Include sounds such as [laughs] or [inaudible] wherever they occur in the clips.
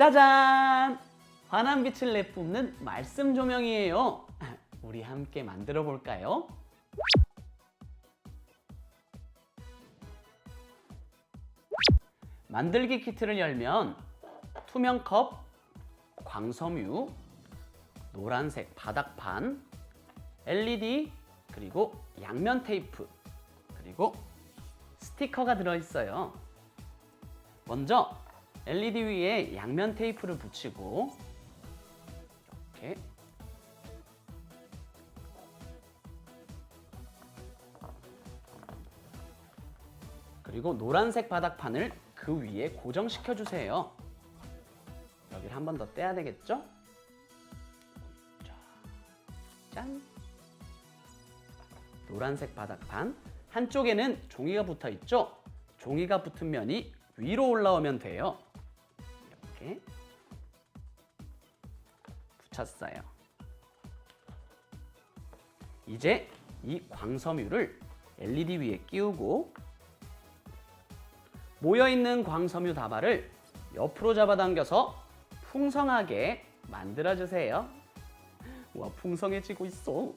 짜잔! 환한 빛을 내뿜는 말씀 조명이에요. [laughs] 우리 함께 만들어 볼까요? 만들기 키트를 열면 투명 컵, 광섬유, 노란색 바닥판, LED, 그리고 양면 테이프, 그리고 스티커가 들어있어요. 먼저 LED 위에 양면 테이프를 붙이고 이렇게 그리고 노란색 바닥판을 그 위에 고정시켜 주세요. 여기를 한 번 더 떼야 되겠죠? 자, 짠. 노란색 바닥판 한쪽에는 종이가 붙어 있죠? 종이가 붙은 면이 위로 올라오면 돼요. 이렇게 붙였어요. 이제 이 광섬유를 LED 위에 끼우고 모여있는 광섬유 다발을 옆으로 잡아당겨서 풍성하게 만들어주세요. 와 풍성해지고 있어.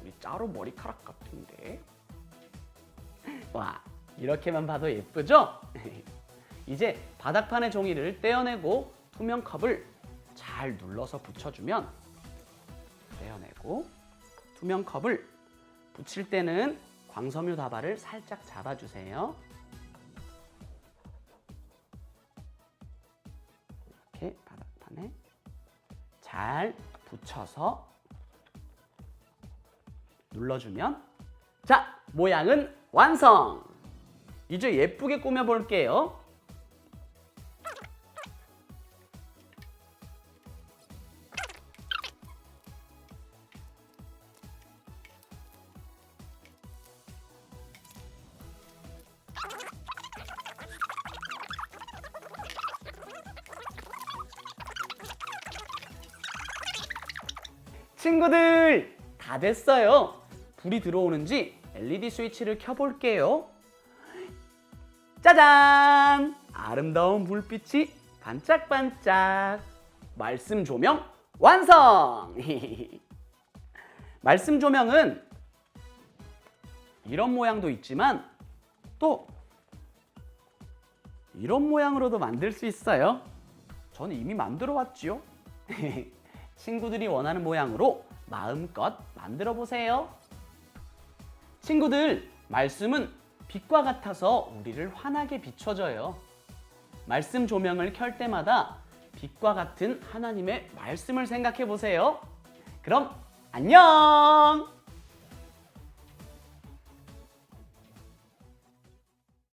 우리 짜로 머리카락 같은데. 와 이렇게만 봐도 예쁘죠? [laughs] 이제 바닥판의 종이를 떼어내고 투명 컵을 잘 눌러서 붙여주면 떼어내고 투명 컵을 붙일 때는 광섬유 다발을 살짝 잡아주세요. 이렇게 바닥판에 잘 붙여서 눌러주면 자 모양은 완성! 이제 예쁘게 꾸며 볼게요. 친구들 다 됐어요. 불이 들어오는지 LED 스위치를 켜볼게요. 짜잔! 아름다운 불빛이 반짝반짝. 말씀 조명 완성! [laughs] 말씀 조명은 이런 모양도 있지만 또 이런 모양으로도 만들 수 있어요. 저는 이미 만들어 왔지요. [laughs] 친구들이 원하는 모양으로 마음껏 만들어 보세요. 친구들, 말씀은 빛과 같아서 우리를 환하게 비춰줘요. 말씀 조명을 켤 때마다 빛과 같은 하나님의 말씀을 생각해 보세요. 그럼 안녕!